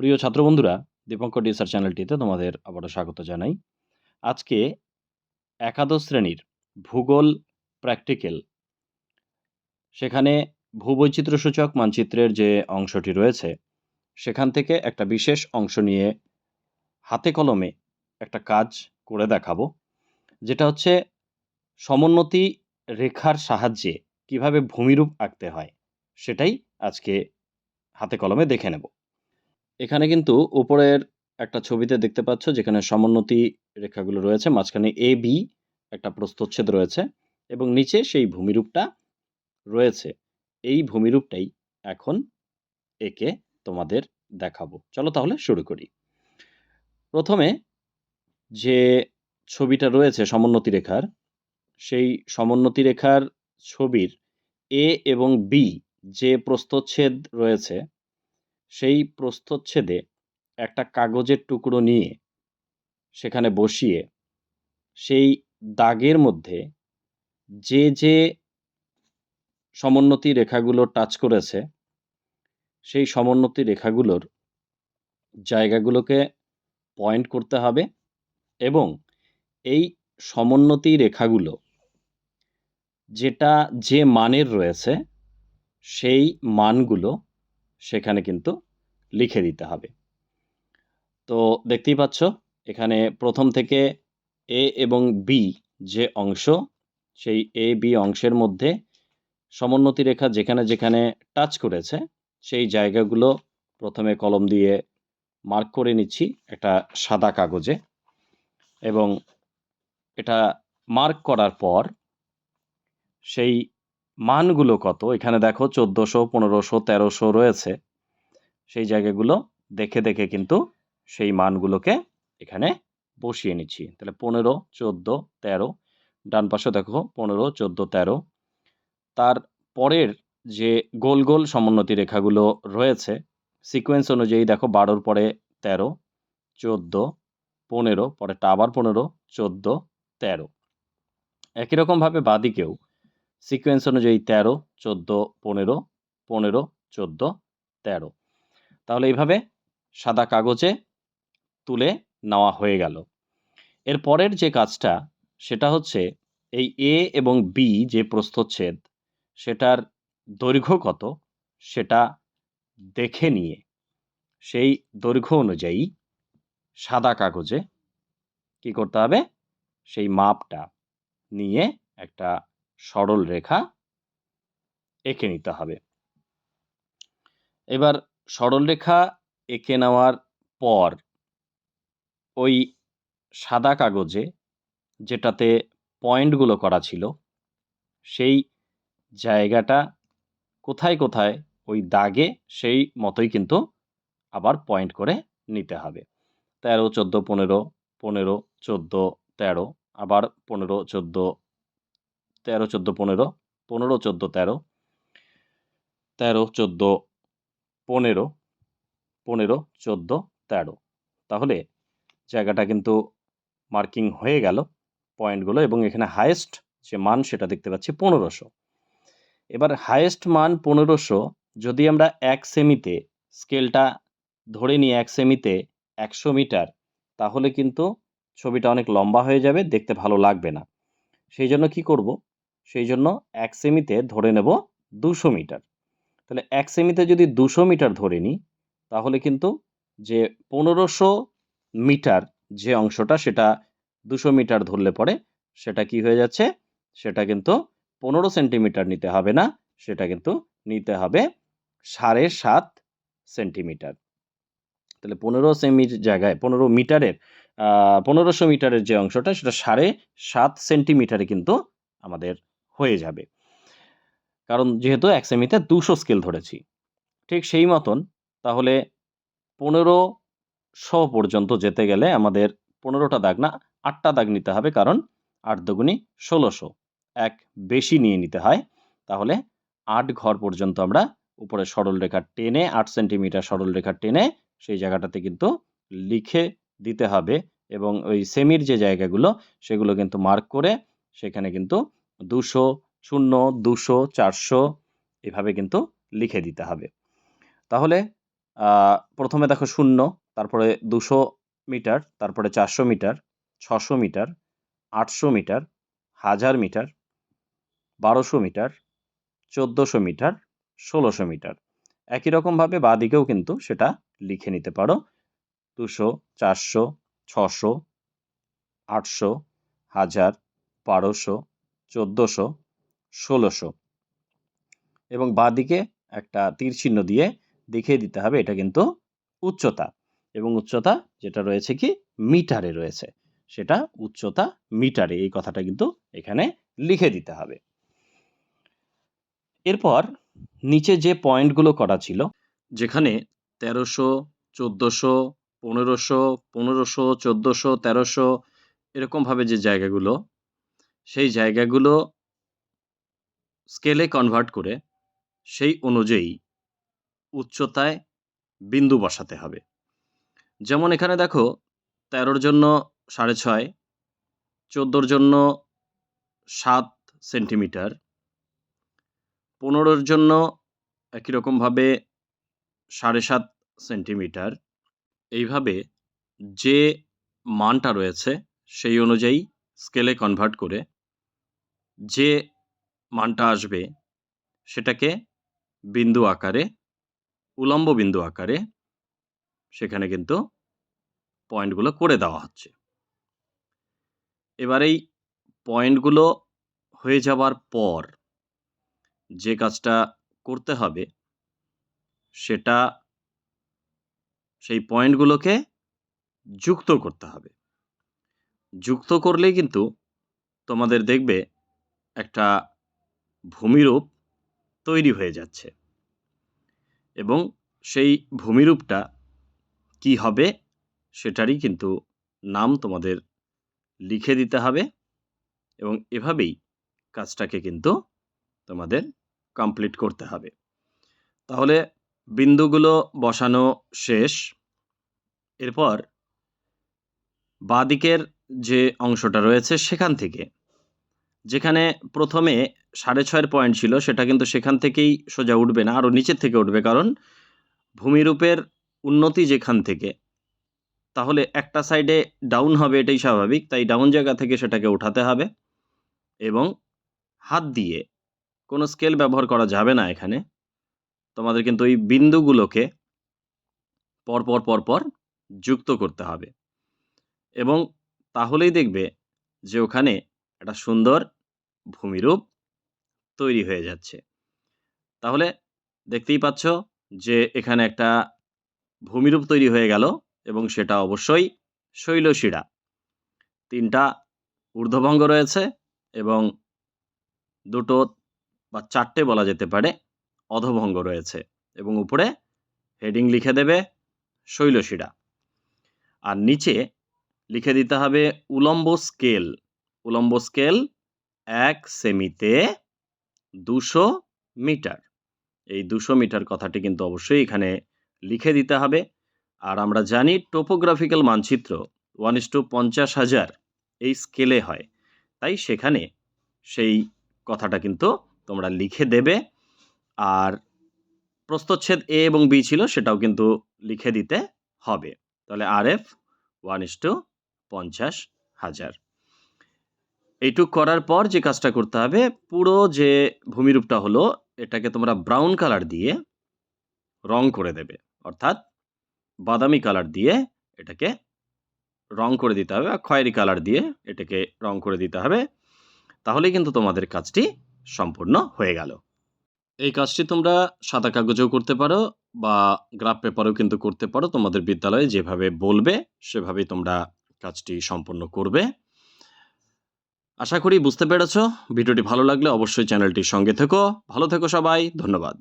প্রিয় ছাত্র বন্ধুরা দীপঙ্কর টিচার চ্যানেলটিতে তোমাদের আবারও স্বাগত জানাই। আজকে একাদশ শ্রেণির ভূগোল প্র্যাকটিক্যাল, সেখানে ভূবৈচিত্র্যসূচক মানচিত্রের যে অংশটি রয়েছে, সেখান থেকে একটা বিশেষ অংশ নিয়ে হাতে কলমে একটা কাজ করে দেখাবো। যেটা হচ্ছে সমোন্নতি রেখার সাহায্যে কীভাবে ভূমিরূপ আঁকতে হয়, সেটাই আজকে হাতে কলমে দেখে নেব। এখানে কিন্তু উপরের একটা ছবিতে দেখতে পাচ্ছ, যেখানে সমোন্নতি রেখাগুলো রয়েছে, মাঝখানে এ বি একটা প্রস্থচ্ছেদ রয়েছে এবং নিচে সেই ভূমিরূপটা রয়েছে। এই ভূমিরূপটাই এখন একে তোমাদের দেখাবো। চলো তাহলে শুরু করি। প্রথমে যে ছবিটা রয়েছে সমোন্নতি রেখার, সেই সমোন্নতি রেখার ছবির এ এবং বি যে প্রস্থচ্ছেদ রয়েছে সেই প্রস্থচ্ছেদে একটা কাগজের টুকরো নিয়ে সেখানে বসিয়ে সেই দাগের মধ্যে যে যে সমোন্নতি রেখাগুলো টাচ করেছে, সেই সমোন্নতি রেখাগুলোর জায়গাগুলোকে পয়েন্ট করতে হবে এবং এই সমোন্নতি রেখাগুলো যেটা যে মানের রয়েছে, সেই মানগুলো সেখানে কিন্তু লিখে দিতে হবে। তো দেখতেই পাচ্ছ, এখানে প্রথম থেকে এ এবং বি যে অংশ, সেই এ, বি অংশের মধ্যে সমোন্নতি রেখা যেখানে যেখানে টাচ করেছে, সেই জায়গাগুলো প্রথমে কলম দিয়ে মার্ক করে নিচ্ছি একটা সাদা কাগজে এবং এটা মার্ক করার পর সেই মানগুলো কত? এখানে দেখো চোদ্দোশো, পনেরোশো, তেরোশো রয়েছে। সেই জায়গাগুলো দেখে দেখে কিন্তু সেই মানগুলোকে এখানে বসিয়ে নিচ্ছি। তাহলে পনেরো, চোদ্দ, তেরো, ডান পাশে দেখো পনেরো, চোদ্দ, তেরো। তার পরের যে গোল গোল সমোন্নতি রেখাগুলো রয়েছে সিকোয়েন্স অনুযায়ী দেখো বারোর পরে তেরো, চোদ্দ, পনেরো, পরেরটা আবার পনেরো, চোদ্দ, তেরো। একই রকমভাবে বাদিকেও সিকোয়েন্স অনুযায়ী তেরো, চোদ্দ, পনেরো পনেরো, চোদ্দ, তেরো। তাহলে এইভাবে সাদা কাগজে তুলে নেওয়া হয়ে গেল। এর পরের যে কাজটা, সেটা হচ্ছে এই এ এবং বি যে প্রস্থচ্ছেদ, সেটার দৈর্ঘ্য কত, সেটা দেখে নিয়ে সেই দৈর্ঘ্য অনুযায়ী সাদা কাগজে কি করতে হবে? সেই মাপটা নিয়ে একটা সরল রেখা এঁকে নিতে হবে। এবার সরলরেখা এঁকে নেওয়ার পর ওই সাদা কাগজে যেটাতে পয়েন্টগুলো করা ছিল, সেই জায়গাটা কোথায় কোথায় ওই দাগে সেই মতোই কিন্তু আবার পয়েন্ট করে নিতে হবে। তেরো, চোদ্দ, পনেরো পনেরো, চোদ্দ, তেরো, আবার পনেরো, চোদ্দ তেরো, চোদ্দ, পনেরো পনেরো, চোদ্দ, তেরো তেরো, চোদ্দ, পনেরো পনেরো, চোদ্দ, তেরো। তাহলে জায়গাটা কিন্তু মার্কিং হয়ে গেল পয়েন্টগুলো এবং এখানে হায়েস্ট যে মান সেটা দেখতে পাচ্ছি পনেরোশো। এবার হায়েস্ট মান পনেরোশো যদি আমরা এক সেমিতে স্কেলটা ধরে নিই এক সেমিতে একশো মিটার, তাহলে কিন্তু ছবিটা অনেক লম্বা হয়ে যাবে, দেখতে ভালো লাগবে না। সেই জন্য কি করব? সেই জন্য এক সেমিতে ধরে নেব দুশো মিটার। তাহলে এক সেমিতে যদি দুশো মিটার ধরে নিই, তাহলে কিন্তু যে পনেরোশো মিটার যে অংশটা, সেটা দুশো মিটার ধরলে পরে সেটা কি হয়ে যাচ্ছে? সেটা কিন্তু পনেরো সেন্টিমিটার নিতে হবে না, সেটা কিন্তু নিতে হবে সাড়ে সাত সেন্টিমিটার। তাহলে পনেরো সেমির জায়গায়, পনেরো মিটারের পনেরোশো মিটারের যে অংশটা, সেটা সাড়ে সাত সেন্টিমিটারে কিন্তু আমাদের হয়ে যাবে। কারণ যেহেতু এক সেমিতে দুশো স্কেল ধরেছি, ঠিক সেই মতন তাহলে পনেরোশো পর্যন্ত যেতে গেলে আমাদের পনেরোটা দাগ না, আটটা দাগ নিতে হবে কারণ আট দুগুনি ষোলোশো। এক বেশি নিয়ে নিতে হয়, তাহলে আট ঘর পর্যন্ত আমরা উপরে সরল রেখা টেনে, আট সেন্টিমিটার সরল রেখা টেনে সেই জায়গাটাতে কিন্তু লিখে দিতে হবে এবং ওই সেমির যে জায়গাগুলো সেগুলো কিন্তু মার্ক করে সেখানে কিন্তু দুশো, শূন্য, দুশো, চারশো এভাবে কিন্তু লিখে দিতে হবে। তাহলে প্রথমে দেখো শূন্য, তারপরে দুশো মিটার, তারপরে চারশো মিটার, ছশো মিটার, আটশো মিটার, হাজার মিটার, বারোশো মিটার, চোদ্দোশো মিটার, ষোলোশো মিটার। একই রকমভাবে বাদিকেও কিন্তু সেটা লিখে নিতে পারো। দুশো, চারশো, ছশো, আটশো, হাজার, বারোশো চোদ্দোশো, ষোলোশো এবং বাদিকে একটা তীর চিহ্ন দিয়ে দেখিয়ে দিতে হবে, এটা কিন্তু উচ্চতা এবং উচ্চতা যেটা রয়েছে কি মিটারে রয়েছে, সেটা উচ্চতা মিটারে, এই কথাটা কিন্তু এখানে লিখে দিতে হবে। এরপর নিচে যে পয়েন্টগুলো করা ছিল, যেখানে তেরোশো, চোদ্দোশো, পনেরোশো পনেরোশো, চোদ্দোশো, তেরোশো, এরকমভাবে যে জায়গাগুলো সেই জায়গাগুলো স্কেলে কনভার্ট করে সেই অনুযায়ী উচ্চতায় বিন্দু বসাতে হবে। যেমন এখানে দেখো, তেরোর জন্য সাড়ে ছয়, চোদ্দোর জন্য সাত সেন্টিমিটার, পনেরোর জন্য একই রকমভাবে সাড়ে সাত সেন্টিমিটার। এইভাবে যে মানটা রয়েছে সেই অনুযায়ী স্কেলে কনভার্ট করে যে মানটা আসবে সেটাকে বিন্দু আকারে, উলম্ব বিন্দু আকারে সেখানে কিন্তু পয়েন্টগুলো করে দেওয়া হচ্ছে। এবার এই পয়েন্টগুলো হয়ে যাওয়ার পর যে কাজটা করতে হবে সেটা সেই পয়েন্টগুলোকে যুক্ত করতে হবে। যুক্ত করলেই কিন্তু তোমাদের দেখবে একটা ভূমিরূপ তৈরি হয়ে যাচ্ছে। এবং সেই ভূমিরূপটা কি হবে সেটারই কিন্তু নাম তোমাদের লিখে দিতে হবে এবং এভাবেই কাজটাকে কিন্তু তোমাদের কমপ্লিট করতে হবে। তাহলে বিন্দুগুলো বসানো শেষ। এরপর বাদিকের যে অংশটা রয়েছে সেখান থেকে যেখানে প্রথমে সাড়ে ছয়ের পয়েন্ট ছিল, সেটা কিন্তু সেখান থেকেই সোজা উঠবে না, আরও নিচের থেকে উঠবে। কারণ ভূমিরূপের উন্নতি যেখান থেকে, তাহলে একটা সাইডে ডাউন হবে এটাই স্বাভাবিক, তাই ডাউন জায়গা থেকে সেটাকে উঠাতে হবে এবং হাত দিয়ে কোনো স্কেল ব্যবহার করা যাবে না এখানে। তোমাদের কিন্তু ওই বিন্দুগুলোকে পরপর পরপর যুক্ত করতে হবে। এবং তাহলেই দেখবে যে ওখানে একটা সুন্দর ভূমিরূপ তৈরি হয়ে যাচ্ছে। তাহলে দেখতেই পাচ্ছ যে এখানে একটা ভূমিরূপ তৈরি হয়ে গেল এবং সেটা অবশ্যই শৈলশিরা। তিনটা ঊর্ধ্বভঙ্গ রয়েছে এবং দুটো বা চারটে বলা যেতে পারে অধভঙ্গ রয়েছে এবং উপরে হেডিং লিখে দেবে শৈলশিরা। আর নিচে লিখে দিতে হবে উলম্ব স্কেল। উলম্ব স্কেল এক সেমিতে দুশো মিটার। এই দুশো মিটার কথাটি কিন্তু অবশ্যই এখানে লিখে দিতে হবে। আর আমরা জানি টোপোগ্রাফিক্যাল মানচিত্র ওয়ান ইস টু পঞ্চাশ হাজার এই স্কেলে হয়। তাই সেখানে সেই কথাটা কিন্তু তোমরা লিখে দেবে। আর প্রস্তচ্ছেদ এ এবং বি ছিল সেটাও কিন্তু লিখে দিতে হবে। তাহলে আর এফ ওয়ান ইস টু পঞ্চাশ হাজার। এইটুক করার পর যে কাজটা করতে হবে, পুরো যে ভূমিরূপটা হলো, এটাকে তোমরা ব্রাউন কালার দিয়ে রং করে দেবে। অর্থাৎ বাদামি কালার দিয়ে এটাকে রং করে দিতে হবে বা খয়েরি কালার দিয়ে এটাকে রং করে দিতে হবে। তাহলেই কিন্তু তোমাদের কাজটি সম্পূর্ণ হয়ে গেল। এই কাজটি তোমরা সাদা কাগজেও করতে পারো বা গ্রাফ পেপারেও কিন্তু করতে পারো। তোমাদের বিদ্যালয়ে যেভাবে বলবে, সেভাবেই তোমরা কাজটি সম্পন্ন করবে। আশা করি বুঝতে পেরেছ। ভিডিওটি ভালো লাগলে অবশ্যই চ্যানেলটির সঙ্গে থেকো। ভালো থেকো সবাই, ধন্যবাদ।